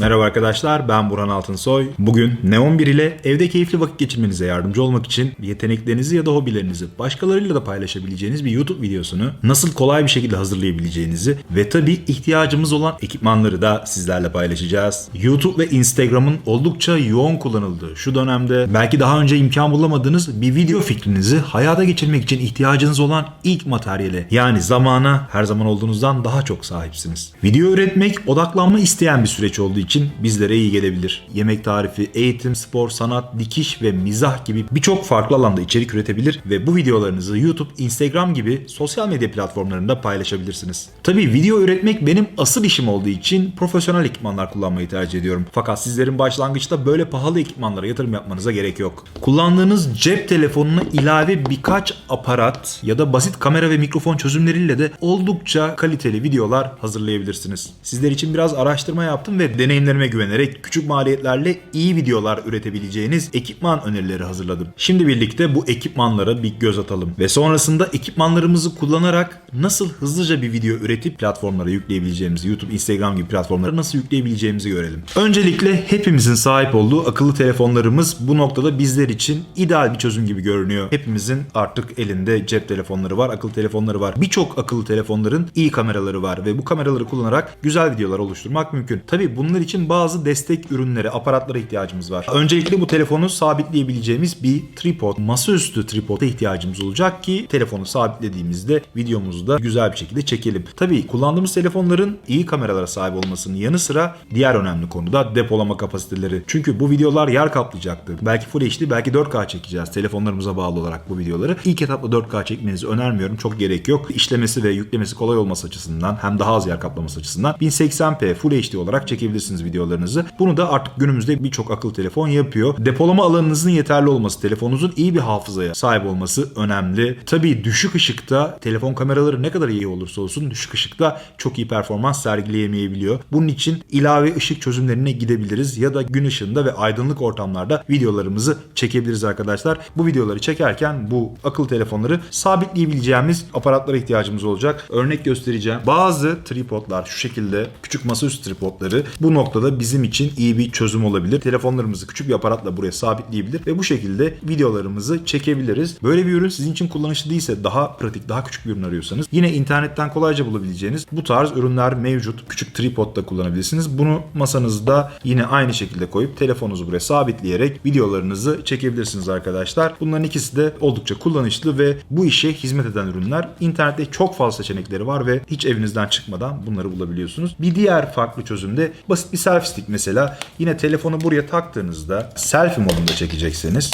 Merhaba arkadaşlar ben Burhan Altınsoy. Bugün Neon 1 ile evde keyifli vakit geçirmenize yardımcı olmak için yeteneklerinizi ya da hobilerinizi başkalarıyla da paylaşabileceğiniz bir YouTube videosunu nasıl kolay bir şekilde hazırlayabileceğinizi ve tabii ihtiyacımız olan ekipmanları da sizlerle paylaşacağız. YouTube ve Instagram'ın oldukça yoğun kullanıldığı şu dönemde belki daha önce imkan bulamadığınız bir video fikrinizi hayata geçirmek için ihtiyacınız olan ilk materyale yani zamana her zaman olduğunuzdan daha çok sahipsiniz. Video üretmek odaklanma isteyen bir süreç olduğu için bizlere iyi gelebilir. Yemek tarifi, eğitim, spor, sanat, dikiş ve mizah gibi birçok farklı alanda içerik üretebilir ve bu videolarınızı YouTube, Instagram gibi sosyal medya platformlarında paylaşabilirsiniz. Tabii video üretmek benim asıl işim olduğu için profesyonel ekipmanlar kullanmayı tercih ediyorum. Fakat sizlerin başlangıçta böyle pahalı ekipmanlara yatırım yapmanıza gerek yok. Kullandığınız cep telefonuna ilave birkaç aparat ya da basit kamera ve mikrofon çözümleriyle de oldukça kaliteli videolar hazırlayabilirsiniz. Sizler için biraz araştırma yaptım ve deneyimlerime güvenerek küçük maliyetlerle iyi videolar üretebileceğiniz ekipman önerileri hazırladım. Şimdi birlikte bu ekipmanlara bir göz atalım ve sonrasında ekipmanlarımızı kullanarak nasıl hızlıca bir video üretip platformlara yükleyebileceğimizi, YouTube, Instagram gibi platformlara nasıl yükleyebileceğimizi görelim. Öncelikle hepimizin sahip olduğu akıllı telefonlarımız bu noktada bizler için ideal bir çözüm gibi görünüyor. Hepimizin artık elinde cep telefonları var, akıllı telefonları var. Birçok akıllı telefonların iyi kameraları var ve bu kameraları kullanarak güzel videolar oluşturmak mümkün. Tabi bunlar için bazı destek ürünleri, aparatlara ihtiyacımız var. Öncelikle bu telefonu sabitleyebileceğimiz bir tripod, masaüstü tripoda ihtiyacımız olacak ki telefonu sabitlediğimizde videomuzu da güzel bir şekilde çekelim. Tabi kullandığımız telefonların iyi kameralara sahip olmasının yanı sıra diğer önemli konu da depolama kapasiteleri. Çünkü bu videolar yer kaplayacaktır. Belki Full HD, belki 4K çekeceğiz telefonlarımıza bağlı olarak bu videoları. İlk etapta 4K çekmenizi önermiyorum. Çok gerek yok. İşlemesi ve yüklemesi kolay olması açısından hem daha az yer kaplaması açısından 1080p Full HD olarak çekebilirsiniz videolarınızı. Bunu da artık günümüzde birçok akıllı telefon yapıyor. Depolama alanınızın yeterli olması, telefonunuzun iyi bir hafızaya sahip olması önemli. Tabii düşük ışıkta telefon kameraları ne kadar iyi olursa olsun düşük ışıkta çok iyi performans sergileyemeyebiliyor. Bunun için ilave ışık çözümlerine gidebiliriz ya da gün ışığında ve aydınlık ortamlarda videolarımızı çekebiliriz arkadaşlar. Bu videoları çekerken bu akıllı telefonları sabitleyebileceğimiz aparatlara ihtiyacımız olacak. Örnek göstereceğim. Bazı tripodlar şu şekilde küçük masaüstü tripodları bu noktada bizim için iyi bir çözüm olabilir. Telefonlarımızı küçük bir aparatla buraya sabitleyebilir ve bu şekilde videolarımızı çekebiliriz. Böyle bir ürün sizin için kullanışlı değilse daha pratik, daha küçük bir ürün arıyorsanız yine internetten kolayca bulabileceğiniz bu tarz ürünler mevcut. Küçük tripodda kullanabilirsiniz. Bunu masanızda yine aynı şekilde koyup telefonunuzu buraya sabitleyerek videolarınızı çekebilirsiniz arkadaşlar. Bunların ikisi de oldukça kullanışlı ve bu işe hizmet eden ürünler. İnternette çok fazla seçenekleri var ve hiç evinizden çıkmadan bunları bulabiliyorsunuz. Bir diğer farklı çözüm de basit bir selfie stick mesela. Yine telefonu buraya taktığınızda selfie modunda çekecekseniz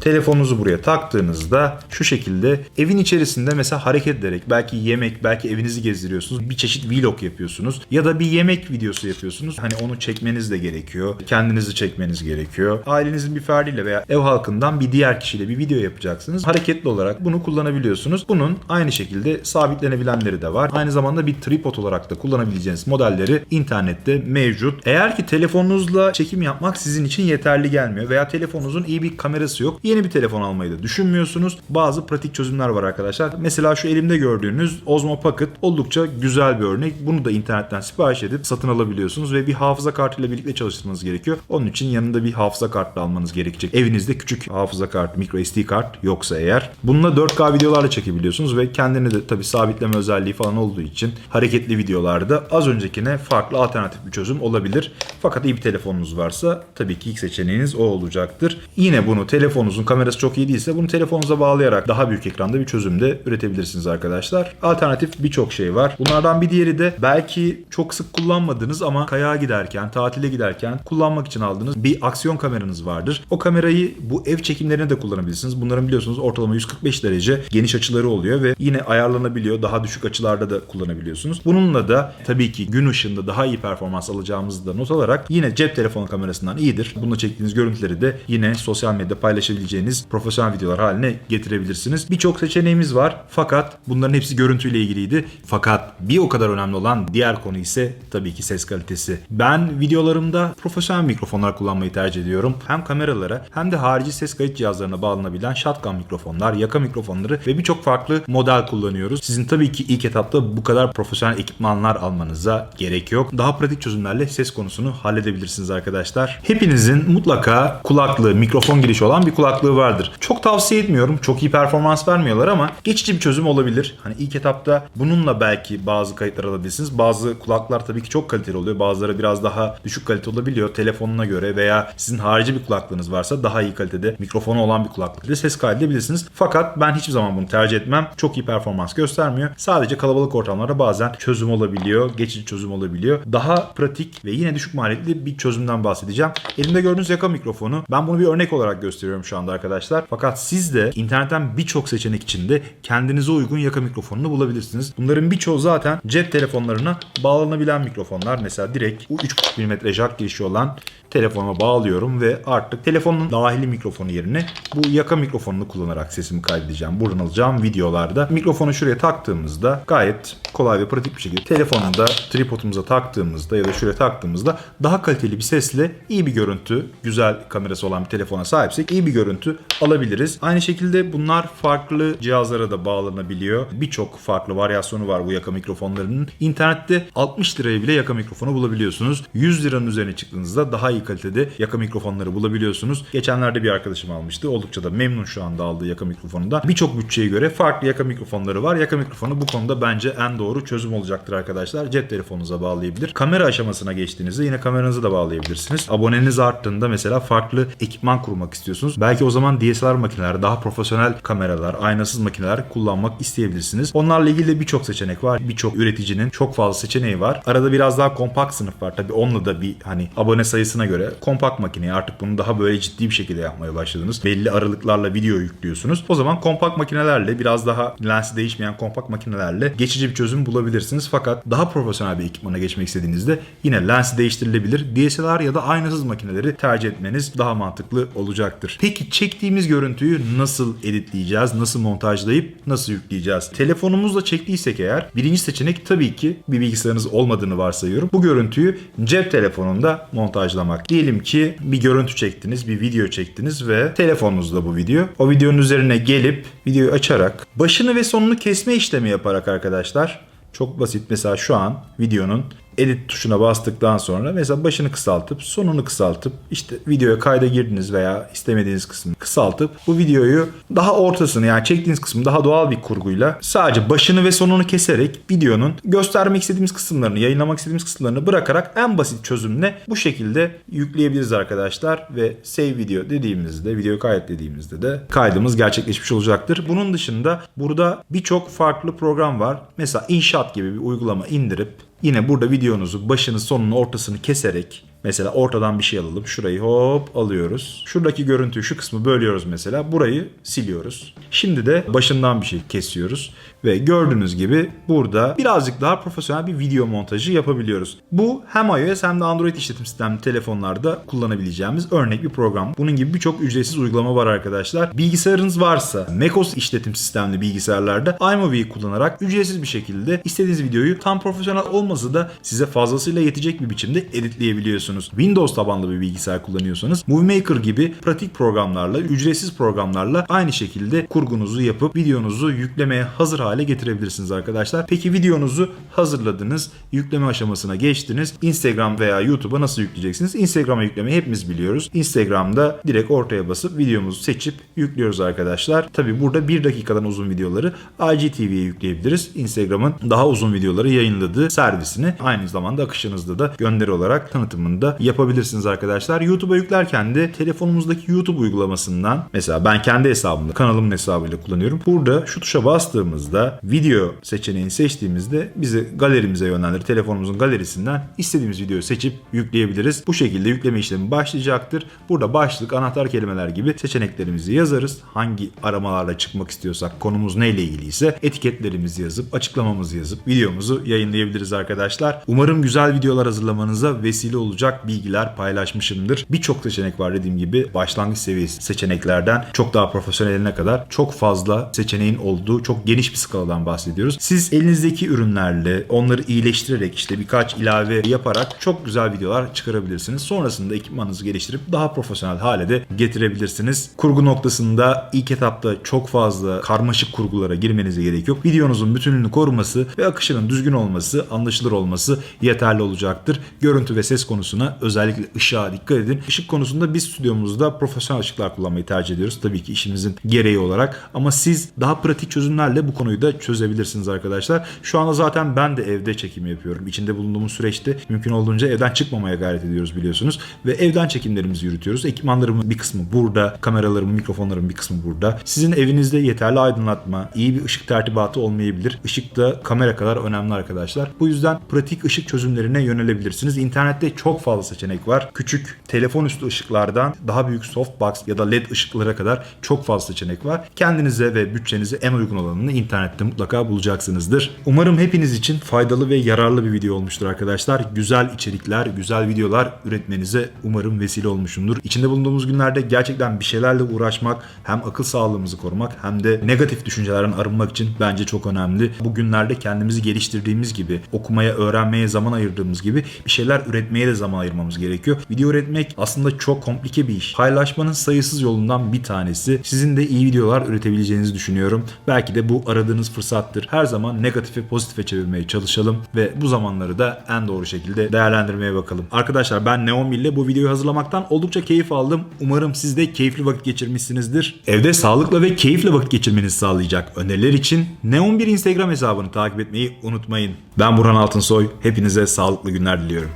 telefonunuzu buraya taktığınızda şu şekilde evin içerisinde mesela hareket ederek belki yemek belki evinizi gezdiriyorsunuz bir çeşit vlog yapıyorsunuz ya da bir yemek videosu yapıyorsunuz. Hani onu çekmeniz de gerekiyor kendinizi çekmeniz gerekiyor. Ailenizin bir ferdiyle veya ev halkından bir diğer kişiyle bir video yapacaksınız. Hareketli olarak bunu kullanabiliyorsunuz. Bunun aynı şekilde sabitlenebilenleri de var. Aynı zamanda bir tripod olarak da kullanabileceğiniz modelleri internette mevcut. Eğer ki telefonunuzla çekim yapmak sizin için yeterli gelmiyor veya telefonunuzun iyi bir kamerası yok Yeni bir telefon almayı da düşünmüyorsunuz. Bazı pratik çözümler var arkadaşlar. Mesela şu elimde gördüğünüz Osmo Pocket oldukça güzel bir örnek. Bunu da internetten sipariş edip satın alabiliyorsunuz ve bir hafıza kartıyla birlikte çalıştırmanız gerekiyor. Onun için yanında bir hafıza kartı almanız gerekecek. Evinizde küçük hafıza kartı, micro SD kart yoksa eğer. Bununla 4K videolarla çekebiliyorsunuz ve kendini de tabii sabitleme özelliği falan olduğu için hareketli videolarda az öncekine farklı alternatif bir çözüm olabilir. Fakat iyi bir telefonunuz varsa tabii ki ilk seçeneğiniz o olacaktır. Yine bunu telefonunuzun kamerası çok iyi değilse bunu telefonunuza bağlayarak daha büyük ekranda bir çözüm de üretebilirsiniz arkadaşlar. Alternatif birçok şey var. Bunlardan bir diğeri de belki çok sık kullanmadığınız ama kayağa giderken, tatile giderken kullanmak için aldığınız bir aksiyon kameranız vardır. O kamerayı bu ev çekimlerine de kullanabilirsiniz. Bunların biliyorsunuz ortalama 145 derece geniş açıları oluyor ve yine ayarlanabiliyor. Daha düşük açılarda da kullanabiliyorsunuz. Bununla da tabii ki gün ışığında daha iyi performans alacağımızı da not alarak yine cep telefonu kamerasından iyidir. Bununla çektiğiniz görüntüleri de yine sosyal medyada paylaşabilirsiniz paylaşabileceğiniz profesyonel videolar haline getirebilirsiniz. Birçok seçeneğimiz var fakat bunların hepsi görüntüyle ilgiliydi. Fakat bir o kadar önemli olan diğer konu ise tabii ki ses kalitesi. Ben videolarımda profesyonel mikrofonlar kullanmayı tercih ediyorum. Hem kameralara hem de harici ses kayıt cihazlarına bağlanabilen shotgun mikrofonlar, yaka mikrofonları ve birçok farklı model kullanıyoruz. Sizin tabii ki ilk etapta bu kadar profesyonel ekipmanlar almanıza gerek yok. Daha pratik çözümlerle ses konusunu halledebilirsiniz arkadaşlar. Hepinizin mutlaka kulaklığı, mikrofon girişi olan bir kulaklığı vardır. Çok tavsiye etmiyorum. Çok iyi performans vermiyorlar ama geçici bir çözüm olabilir. Hani ilk etapta bununla belki bazı kayıtlar alabilirsiniz. Bazı kulaklar tabii ki çok kaliteli oluyor. Bazıları biraz daha düşük kalite olabiliyor telefonuna göre veya sizin harici bir kulaklığınız varsa daha iyi kalitede mikrofonu olan bir kulaklıkla ses kaydedebilirsiniz. Fakat ben hiçbir zaman bunu tercih etmem. Çok iyi performans göstermiyor. Sadece kalabalık ortamlarda bazen çözüm olabiliyor. Geçici çözüm olabiliyor. Daha pratik ve yine düşük maliyetli bir çözümden bahsedeceğim. Elimde gördüğünüz yaka mikrofonu. Ben bunu bir örnek olarak gösteriyorum şu anda arkadaşlar. Fakat siz de internetten birçok seçenek içinde kendinize uygun yaka mikrofonunu bulabilirsiniz. Bunların birçoğu zaten cep telefonlarına bağlanabilen mikrofonlar. Mesela direkt bu 3.5 mm jack girişi olan telefonuma bağlıyorum ve artık telefonun dahili mikrofonu yerine bu yaka mikrofonunu kullanarak sesimi kaydedeceğim. Buradan alacağım videolarda. Mikrofonu şuraya taktığımızda gayet kolay ve pratik bir şekilde telefonunu da tripodumuza taktığımızda ya da şuraya taktığımızda daha kaliteli bir sesle iyi bir görüntü, güzel kamerası olan bir telefona sahipsek iyi bir görüntü alabiliriz. Aynı şekilde bunlar farklı cihazlara da bağlanabiliyor. Birçok farklı varyasyonu var bu yaka mikrofonlarının. İnternette 60 liraya bile yaka mikrofonu bulabiliyorsunuz. 100 liranın üzerine çıktığınızda daha iyi kalitede yaka mikrofonları bulabiliyorsunuz. Geçenlerde bir arkadaşım almıştı. Oldukça da memnun şu anda aldığı yaka mikrofonunda. Birçok bütçeye göre farklı yaka mikrofonları var. Yaka mikrofonu bu konuda bence en doğru çözüm olacaktır arkadaşlar. Cep telefonunuza bağlayabilir. Kamera aşamasına geçtiğinizde yine kameranızı da bağlayabilirsiniz. Aboneniz arttığında mesela farklı ekipman kurmak istiyorsunuz. Belki o zaman DSLR makineler, daha profesyonel kameralar, aynasız makineler kullanmak isteyebilirsiniz. Onlarla ilgili de birçok seçenek var. Birçok üreticinin çok fazla seçeneği var. Arada biraz daha kompakt sınıf var. Tabii onunla da bir hani abone sayısına göre kompakt makineye artık bunu daha böyle ciddi bir şekilde yapmaya başladınız. Belli aralıklarla video yüklüyorsunuz. O zaman kompakt makinelerle biraz daha lensi değişmeyen kompakt makinelerle geçici bir çözüm bulabilirsiniz. Fakat daha profesyonel bir ekipmana geçmek istediğinizde yine lensi değiştirilebilir. DSLR ya da aynasız makineleri tercih etmeniz daha mantıklı olacaktır. Peki çektiğimiz görüntüyü nasıl editleyeceğiz? Nasıl montajlayıp nasıl yükleyeceğiz? Telefonumuzla çektiysek eğer birinci seçenek tabii ki bir bilgisayarınız olmadığını varsayıyorum. Bu görüntüyü cep telefonunda montajlamak. Diyelim ki bir görüntü çektiniz, bir video çektiniz ve telefonunuzda bu video. O videonun üzerine gelip videoyu açarak başını ve sonunu kesme işlemi yaparak arkadaşlar çok basit mesela şu an videonun edit tuşuna bastıktan sonra mesela başını kısaltıp sonunu kısaltıp işte videoya kayda girdiniz veya istemediğiniz kısmını kısaltıp bu videoyu daha ortasını yani çektiğiniz kısmı daha doğal bir kurguyla sadece başını ve sonunu keserek videonun göstermek istediğimiz kısımlarını yayınlamak istediğimiz kısımlarını bırakarak en basit çözümle bu şekilde yükleyebiliriz arkadaşlar ve save video dediğimizde video kaydet dediğimizde de kaydımız gerçekleşmiş olacaktır. Bunun dışında burada birçok farklı program var. Mesela InShot gibi bir uygulama indirip Yine burada videonuzu başını sonunu ortasını keserek mesela ortadan bir şey alalım. Şurayı hop alıyoruz. Şuradaki görüntüyü şu kısmı bölüyoruz mesela. Burayı siliyoruz. Şimdi de başından bir şey kesiyoruz. Ve gördüğünüz gibi burada birazcık daha profesyonel bir video montajı yapabiliyoruz. Bu hem iOS hem de Android işletim sistemli telefonlarda kullanabileceğimiz örnek bir program. Bunun gibi birçok ücretsiz uygulama var arkadaşlar. Bilgisayarınız varsa macOS işletim sistemli bilgisayarlarda iMovie'yi kullanarak ücretsiz bir şekilde istediğiniz videoyu tam profesyonel olmasa da size fazlasıyla yetecek bir biçimde editleyebiliyorsunuz. Windows tabanlı bir bilgisayar kullanıyorsanız Movie Maker gibi pratik programlarla, ücretsiz programlarla aynı şekilde kurgunuzu yapıp videonuzu yüklemeye hazır hale getirebilirsiniz arkadaşlar. Peki videonuzu hazırladınız, yükleme aşamasına geçtiniz. Instagram veya YouTube'a nasıl yükleyeceksiniz? Instagram'a yüklemeyi hepimiz biliyoruz. Instagram'da direkt ortaya basıp videomuzu seçip yüklüyoruz arkadaşlar. Tabi burada 1 dakikadan uzun videoları IGTV'ye yükleyebiliriz. Instagram'ın daha uzun videoları yayınladığı servisini aynı zamanda akışınızda da gönderi olarak tanıtımını da yapabilirsiniz arkadaşlar. YouTube'a yüklerken de telefonumuzdaki YouTube uygulamasından mesela ben kendi hesabımda kanalımın hesabıyla kullanıyorum. Burada şu tuşa bastığımızda video seçeneğini seçtiğimizde bizi galerimize yönlendirir. Telefonumuzun galerisinden istediğimiz videoyu seçip yükleyebiliriz. Bu şekilde yükleme işlemi başlayacaktır. Burada başlık, anahtar kelimeler gibi seçeneklerimizi yazarız. Hangi aramalarla çıkmak istiyorsak, konumuz neyle ilgiliyse etiketlerimizi yazıp, açıklamamızı yazıp videomuzu yayınlayabiliriz arkadaşlar. Umarım güzel videolar hazırlamanıza vesile olacak olacak bilgiler paylaşmışımdır. Birçok seçenek var dediğim gibi başlangıç seviyesi seçeneklerden çok daha profesyoneline kadar çok fazla seçeneğin olduğu çok geniş bir skaladan bahsediyoruz. Siz elinizdeki ürünlerle onları iyileştirerek işte birkaç ilave yaparak çok güzel videolar çıkarabilirsiniz. Sonrasında ekipmanınızı geliştirip daha profesyonel hale de getirebilirsiniz. Kurgu noktasında ilk etapta çok fazla karmaşık kurgulara girmenize gerek yok. Videonuzun bütünlüğünü koruması ve akışının düzgün olması, anlaşılır olması yeterli olacaktır. Görüntü ve ses konusuna özellikle ışığa dikkat edin. Işık konusunda biz stüdyomuzda profesyonel ışıklar kullanmayı tercih ediyoruz. Tabii ki işimizin gereği olarak ama siz daha pratik çözümlerle bu konuyu da çözebilirsiniz arkadaşlar. Şu anda zaten ben de evde çekim yapıyorum. İçinde bulunduğumuz süreçte mümkün olduğunca evden çıkmamaya gayret ediyoruz biliyorsunuz. Ve evden çekimlerimizi yürütüyoruz. Ekipmanlarımın bir kısmı burada, kameralarımın, mikrofonlarımın bir kısmı burada. Sizin evinizde yeterli aydınlatma, iyi bir ışık tertibatı olmayabilir. Işık da kamera kadar önemli arkadaşlar. Bu yüzden pratik ışık çözümlerine yönelebilirsiniz. İnternette çok fazla seçenek var. Küçük telefon üstü ışıklardan daha büyük softbox ya da led ışıklara kadar çok fazla seçenek var. Kendinize ve bütçenize en uygun olanını internette mutlaka bulacaksınızdır. Umarım hepiniz için faydalı ve yararlı bir video olmuştur arkadaşlar. Güzel içerikler, güzel videolar üretmenize umarım vesile olmuşumdur. İçinde bulunduğumuz günlerde gerçekten bir şeylerle uğraşmak hem akıl sağlığımızı korumak hem de negatif düşüncelerden arınmak için bence çok önemli. Bu günlerde kendimizi geliştirdiğimiz gibi, okumaya, öğrenmeye zaman ayırdığımız gibi bir şeyler üretmeye de zaman ayırmamız gerekiyor. Video üretmek aslında çok komplike bir iş. Paylaşmanın sayısız yolundan bir tanesi. Sizin de iyi videolar üretebileceğinizi düşünüyorum. Belki de bu aradığınız fırsattır. Her zaman negatifi pozitife çevirmeye çalışalım ve bu zamanları da en doğru şekilde değerlendirmeye bakalım. Arkadaşlar ben Neon ile bu videoyu hazırlamaktan oldukça keyif aldım. Umarım siz de keyifli vakit geçirmişsinizdir. Evde sağlıklı ve keyifli vakit geçirmenizi sağlayacak öneriler için Neon 1 Instagram hesabını takip etmeyi unutmayın. Ben Burhan Altınsoy. Hepinize sağlıklı günler diliyorum.